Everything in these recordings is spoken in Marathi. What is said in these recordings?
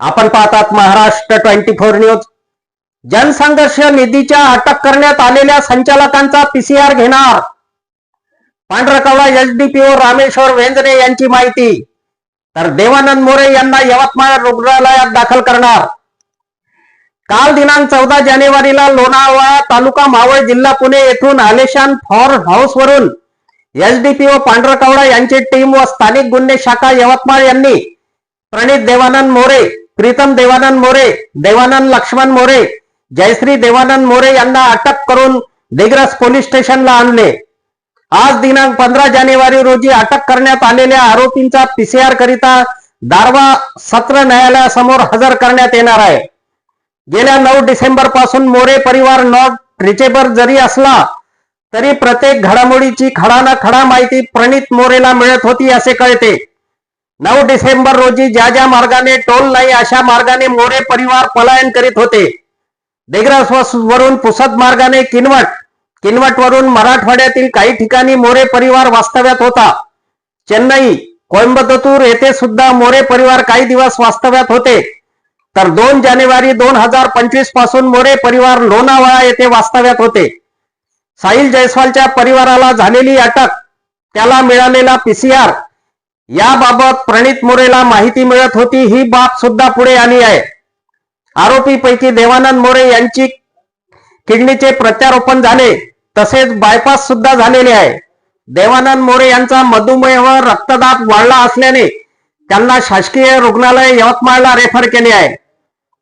आपण पाहतात महाराष्ट्र ट्वेंटी फोर न्यूज. जनसंघर्ष निधीच्या अटक करण्यात आलेल्या संचालकांचा पीसीआर घेणार. पांढरकवडा एसडीपीओ रामेश्वर वेंजरे यांची माहिती. तर देवानंद मोरे यांना यवतमाळ रुग्णालयात दाखल करणार. काल दिनांक चौदा जानेवारीला लोणावळा तालुका मावळ जिल्हा पुणे येथून आलेशान फॉर हाऊस वरून एसडीपीओ पांढरकवडा यांची टीम व स्थानिक गुन्हे शाखा यवतमाळ यांनी प्रणित देवानंद मोरे प्रीतम देवानंद मोरे देवानंद लक्ष्मण मोरे जयश्री देवानंद मोरे यांना अटक करून दिग्रस पोलीस स्टेशनला आणले. आज दिनांक पंधरा जानेवारी रोजी अटक करण्यात आलेल्या आरोपींचा पीसीआर करिता दारवा सत्र न्यायालयासमोर हजर करण्यात येणार आहे. गेल्या नऊ डिसेंबरपासून मोरे परिवार नॉट रिचेबल जरी असला तरी प्रत्येक घडामोडीची खडा खडा माहिती प्रणित मोरेला मिळत होती असे कळते. नऊ डिसेंबर रोजी ज्या ज्या मार्गाने टोल नाही अशा मार्गाने मोरे परिवार पलायन करीत होते. दिग्रस वरून पुसद मार्गाने किनवट किनवट वरून मराठवाड्यातील काही ठिकाणी मोरे परिवार वास्तव्यात होता. चेन्नई कोइंबतूर येथे सुद्धा मोरे परिवार काही दिवस वास्तव्यात होते. तर दोन जानेवारी दोन हजार पंचवीसपासून मोरे परिवार लोणावळा येथे वास्तव्यात होते. साहिल जयस्वालच्या परिवाराला झालेली अटक त्याला मिळालेला पीसीआर याबाबत प्रणित मोरेला माहिती मिळत होती ही बाब सुद्धा पुढे आली आहे. आरोपीपैकी देवानंद मोरे यांची किडनीचे प्रत्यारोपण झाले तसेच बायपास सुद्धा झालेले आहे. देवानंद मोरे यांचा मधुमेह व रक्तदाब वाढला असल्याने त्यांना शासकीय रुग्णालय यवतमाळला रेफर केले आहे.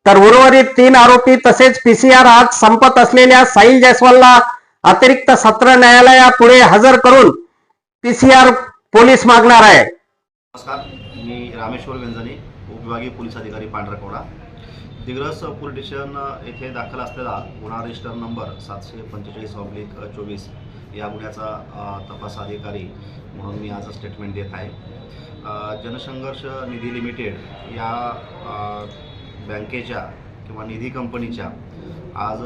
तर उर्वरित तीन आरोपी तसेच पीसीआर आज संपत असलेल्या साहिल जयस्वालला अतिरिक्त सत्र न्यायालयापुढे हजर करून पीसीआर पोलीस मागणार आहे. नमस्कार मी रामेश्वर व्यंजने उपविभागीय पोलीस अधिकारी पांढरकवडा. दिग्रस पोलीस स्टेशन येथे दाखल असलेला गुन्हा रजिस्टर नंबर सातशे पंचेचाळीस ऑब्लिक चोवीस या गुन्ह्याचा तपास अधिकारी म्हणून मी आज स्टेटमेंट देत आहे. जनसंघर्ष निधी लिमिटेड या बँकेच्या किंवा निधी कंपनीच्या आज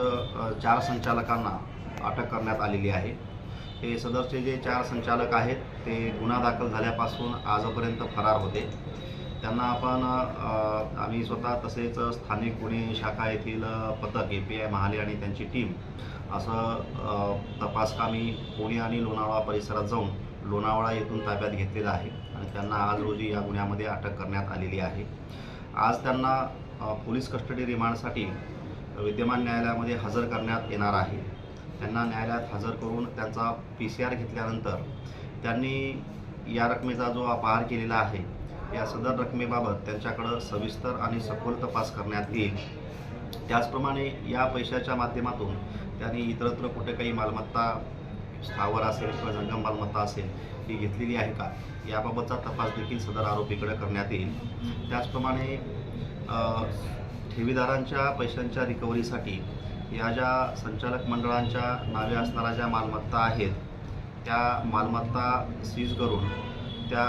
चार संचालकांना अटक करण्यात आलेली आहे. हे सदरचे जे चार संचालक आहेत ते गुन्हा दाखल झाल्यापासून आजपर्यंत फरार होते. त्यांना आपण आम्ही स्वतः तसेच स्थानिक गुन्हे शाखा येथील पथक ए पी आय महाले आणि त्यांची टीम असं तपासकामी पुणे आणि लोणावळा परिसरात जाऊन लोणावळा येथून ताब्यात घेतलेलं आहे आणि त्यांना आज रोजी या गुन्ह्यामध्ये अटक करण्यात आलेली आहे. आज त्यांना पोलीस कस्टडी रिमांडसाठी विद्यमान न्यायालयामध्ये हजर करण्यात येणार आहे. त्यांना न्यायालयात हजर करून त्यांचा पी सी आर घेतल्यानंतर त्यांनी या रकमेचा जो अपहार केलेला आहे या सदर रकमेबाबत त्यांच्याकडं सविस्तर आणि सखोल तपास करण्यात येईल. त्याचप्रमाणे या पैशाच्या माध्यमातून त्यांनी इतरत्र कुठे काही मालमत्ता स्थावर असेल किंवा जंगम मालमत्ता असेल ती घेतलेली आहे का? याबाबतचा तपास देखील सदर आरोपीकडे करण्यात येईल. त्याचप्रमाणे ठेवीदारांच्या पैशांच्या रिकव्हरीसाठी या ज्या संचालक मंडळांच्या नावे असणाऱ्या ज्या मालमत्ता आहेत त्या मालमत्ता सीज करून त्या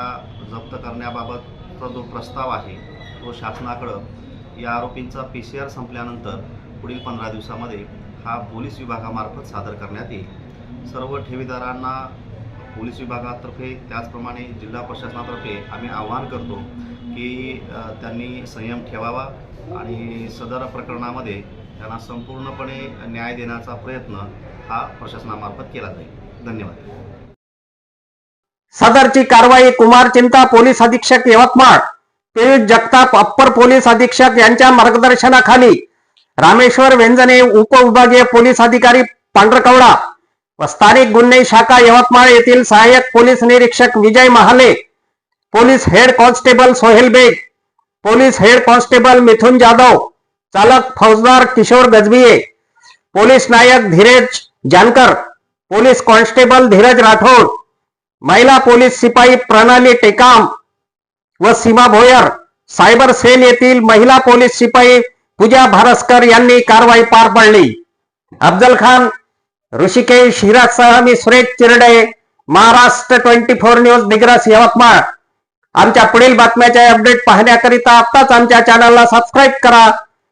जप्त करण्याबाबतचा जो प्रस्ताव आहे तो शासनाकडं या आरोपींचा पी सी आर संपल्यानंतर पुढील पंधरा दिवसामध्ये हा पोलीस विभागामार्फत सादर करण्यात येईल. सर्व ठेवीदारांना पोलीस विभागातर्फे त्याचप्रमाणे जिल्हा प्रशासनातर्फे आम्ही आवाहन करतो की त्यांनी संयम ठेवावा आणि सदर प्रकरणामध्ये त्यांना संपूर्णपणे न्याय देण्याचा प्रयत्न हा प्रशासनामार्फत केला जाईल. धन्यवाद. सदरची कारवाई कुमार चिंता पोलीस अधीक्षक यवतमाळ पियुष जगताप अप्पर पोलीस अधीक्षक यांच्या मार्गदर्शनाखाली रामेश्वर वेंजने उपविभागीय पोलीस अधिकारी पांढरकवडा व स्थानिक गुन्हे शाखा यवतमाळ येथील सहाय्यक पोलीस निरीक्षक Vijay Mahale police head constable Sohel Beg police head constable Mithun Jadhav चालक फौजदार किशोर गजबिये पोलीस नायक धीरज जानकर पोलीस कॉन्स्टेबल धीरज राठोड महिला पोलीस शिपाई प्रणाली टेकाम व सीमा भोयर सायबर सेल येथील महिला पोलीस शिपाई पूजा भारस्कर यांनी कारवाई पार पाडली. अफजल खान ऋषिकेश हिराजसह मी Suresh Chirde Maharashtra twenty four news Digras Yavatmal. आमच्या पुढील बातम्याचे अपडेट पाहण्याकरिता आत्ताच आमच्या चॅनलला सबस्क्राईब करा.